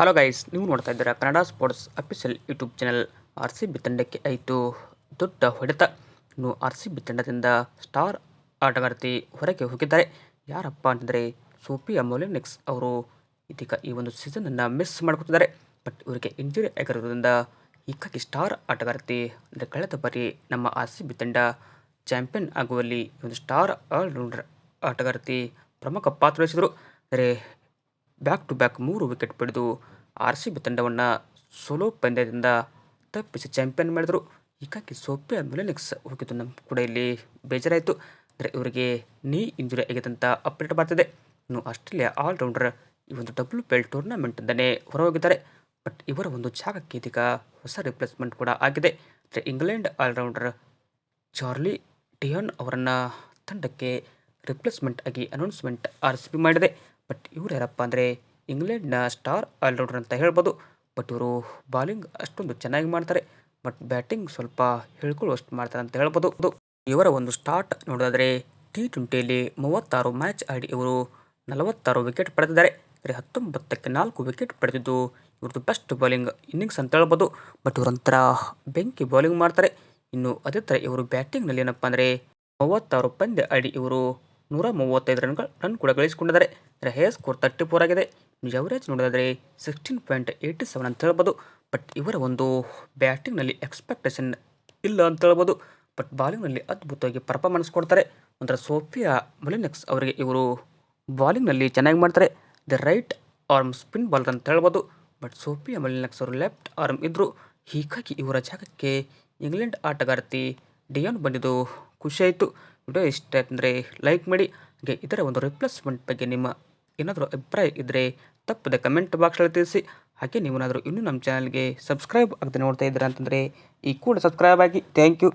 Hello guys ನೀವು ನೋಡ್ತಾ ಇದ್ದೀರಾ Kannada sports official YouTube channel R C B ತಂಡಕ್ಕೆ ಆಯಿತು ದೊಡ್ಡ ಹೊಡೆತ. ಇನ್ನು ಆರ್ ಸಿ ಬಿ ತಂಡದಿಂದ ಸ್ಟಾರ್ ಆಟಗಾರ್ತಿ ಹೊರಗೆ ಹೋಗಿದ್ದಾರೆ. ಯಾರಪ್ಪ ಅಂತಂದರೆ ಸೋಫಿಯಾ ಮೊಲಿನಿಕ್ಸ್ ಅವರು ಇದೀಗ ಈ ಒಂದು ಸೀಸನನ್ನು ಮಿಸ್ ಮಾಡ್ಕೊತಿದ್ದಾರೆ. ಬಟ್ ಇವರಿಗೆ ಇಂಜುರಿ ಆಗಿರೋದ್ರಿಂದ ಹೀಗಾಗಿ ಸ್ಟಾರ್ ಆಟಗಾರ್ತಿ ಅಂದರೆ ಕಳೆದ ಬಾರಿ ನಮ್ಮ ಆರ್ ಸಿ ಬಿ ತಂಡ ಚಾಂಪಿಯನ್ ಆಗುವಲ್ಲಿ ಒಂದು ಸ್ಟಾರ್ ಆಲ್ರೌಂಡರ್ ಆಟಗಾರ್ತಿ ಪ್ರಮುಖ ಪಾತ್ರ ವಹಿಸಿದರು. ಅಂದರೆ ಬ್ಯಾಕ್ ಟು ಬ್ಯಾಕ್ ಮೂರು ವಿಕೆಟ್ ಪಡೆದು ಆರ್ ಸಿ ಬಿ ತಂಡವನ್ನು ಸೋಲೋ ಪಂದ್ಯದಿಂದ ತಪ್ಪಿಸಿ ಚಾಂಪಿಯನ್ ಮಾಡಿದರು. ಹೀಗಾಗಿ ಸೋಫಿಯಾ ಮಿಲನಿಕ್ಸ್ ಹೋಗಿದ್ದು ನಮ್ಮ ಕೂಡ ಇಲ್ಲಿ ಬೇಜಾರಾಯಿತು. ಅಂದರೆ ಇವರಿಗೆ ನೀ ಇಂಜುರಿ ಆಗಿದ್ದಂಥ ಅಪ್ಡೇಟ್ ಬರ್ತಿದೆ. ಇನ್ನು ಆಸ್ಟ್ರೇಲಿಯಾ ಆಲ್ರೌಂಡರ್ ಈ ಒಂದು ಡಬ್ಲ್ಯೂ ಪಿ ಎಲ್ ಹೊರ ಹೊರಹೋಗಿದ್ದಾರೆ. ಬಟ್ ಇವರ ಒಂದು ಜಾಗಕ್ಕೆ ಇದೀಗ ಹೊಸ ರಿಪ್ಲೇಸ್ಮೆಂಟ್ ಕೂಡ ಆಗಿದೆ. ಅಂದರೆ ಇಂಗ್ಲೆಂಡ್ ಆಲ್ರೌಂಡರ್ ಚಾರ್ಲಿ ಟಿಯಾನ್ ಅವರನ್ನು ತಂಡಕ್ಕೆ ರಿಪ್ಲೇಸ್ಮೆಂಟ್ ಆಗಿ ಅನೌನ್ಸ್ಮೆಂಟ್ ಆರ್ ಸಿ ಬಿ ಮಾಡಿದೆ. ಬಟ್ ಇವ್ರು ಯಾರಪ್ಪ ಅಂದರೆ ಇಂಗ್ಲೆಂಡ್ನ ಸ್ಟಾರ್ ಆಲ್ರೌಂಡರ್ ಅಂತ ಹೇಳ್ಬೋದು. ಬಟ್ ಇವರು ಬಾಲಿಂಗ್ ಅಷ್ಟೊಂದು ಚೆನ್ನಾಗಿ ಮಾಡ್ತಾರೆ. ಬಟ್ ಬ್ಯಾಟಿಂಗ್ ಸ್ವಲ್ಪ ಹೇಳ್ಕೊಳ್ಳುವಷ್ಟು ಮಾಡ್ತಾರೆ ಅಂತ ಹೇಳ್ಬೋದು. ಇವರ ಒಂದು ಸ್ಟಾರ್ಟ್ ನೋಡೋದಾದರೆ ಟಿ ಟ್ವೆಂಟಿಯಲ್ಲಿ ಮೂವತ್ತಾರು ಮ್ಯಾಚ್ ಆಡಿ ಇವರು ನಲವತ್ತಾರು ವಿಕೆಟ್ ಪಡೆದಿದ್ದಾರೆ. ಅಂದರೆ ಹತ್ತೊಂಬತ್ತಕ್ಕೆ ನಾಲ್ಕು ವಿಕೆಟ್ ಪಡೆದಿದ್ದು ಇವ್ರದ್ದು ಬೆಸ್ಟ್ ಬೌಲಿಂಗ್ ಇನ್ನಿಂಗ್ಸ್ ಅಂತ ಹೇಳ್ಬೋದು. ಬಟ್ ಇವರೊಂಥರ ಬೆಂಕಿ ಬೌಲಿಂಗ್ ಮಾಡ್ತಾರೆ. ಇನ್ನು ಅದೇ ಥರ ಇವರು ಬ್ಯಾಟಿಂಗ್ನಲ್ಲಿ ಏನಪ್ಪ ಅಂದರೆ ಮೂವತ್ತಾರು ಪಂದ್ಯ ಆಡಿ ಇವರು ನೂರ ಮೂವತ್ತೈದು ರನ್ಗಳು ರನ್ ಕೂಡ ಗಳಿಸಿಕೊಂಡಿದ್ದಾರೆ. ಅಂದರೆ ಸ್ಕೋರ್ ತರ್ಟಿ ಫೋರ್ ಆಗಿದೆ ಎವರೇಜ್ ನೋಡೋದಾದರೆ ಸಿಕ್ಸ್ಟೀನ್ ಪಾಯಿಂಟ್ ಏಯ್ಟಿ ಸೆವೆನ್ ಅಂತ ಹೇಳ್ಬೋದು. ಬಟ್ ಇವರ ಒಂದು ಬ್ಯಾಟಿಂಗ್ನಲ್ಲಿ ಎಕ್ಸ್ಪೆಕ್ಟೇಷನ್ ಇಲ್ಲ ಅಂತ ಹೇಳ್ಬೋದು. ಬಟ್ ಬಾಲಿಂಗ್ನಲ್ಲಿ ಅದ್ಭುತವಾಗಿ ಪರ್ಫಾರ್ಮೆನ್ಸ್ ಕೊಡ್ತಾರೆ. ಒಂಥರ ಸೋಫಿಯಾ ಮೊಲಿನೆಕ್ಸ್ ಅವರಿಗೆ ಇವರು ಬಾಲಿಂಗ್ನಲ್ಲಿ ಚೆನ್ನಾಗಿ ಮಾಡ್ತಾರೆ. The right arm spin bowler ಅಂತ ಹೇಳ್ಬೋದು. ಬಟ್ ಸೋಫಿಯಾ ಮೊಲಿನೆಕ್ಸ್ ಅವರು ಲೆಫ್ಟ್ ಆರ್ಮ್ ಇದ್ದರು ಹೀಗಾಗಿ ಇವರ ಜಾಗಕ್ಕೆ ಇಂಗ್ಲೆಂಡ್ ಆಟಗಾರ್ತಿ ಡಿಯಾನ್ ಬಂದಿದ್ದು ಖುಷಿಯಾಯಿತು ವಿಡಿಯೋ ಇಷ್ಟ ಅಂದರೆ ಲೈಕ್ ಮಾಡಿ. ಹಾಗೆ ಇದರ ಒಂದು ರಿಪ್ಲೇಸ್ಮೆಂಟ್ ಬಗ್ಗೆ ನಿಮ್ಮ ಏನಾದರೂ ಅಭಿಪ್ರಾಯ ಇದ್ದರೆ ತಪ್ಪದೆ ಕಮೆಂಟ್ ಬಾಕ್ಸಲ್ಲಿ ತಿಳಿಸಿ. ಹಾಗೆ ನೀವೇನಾದರೂ ಇನ್ನೂ ನಮ್ಮ ಚಾನಲ್ಗೆ ಸಬ್ಸ್ಕ್ರೈಬ್ ಆಗದೆ ನೋಡ್ತಾ ಇದ್ದೀರಾ ಅಂತಂದರೆ ಈ ಕೂಡ ಸಬ್ಸ್ಕ್ರೈಬ್ ಆಗಿ. Thank you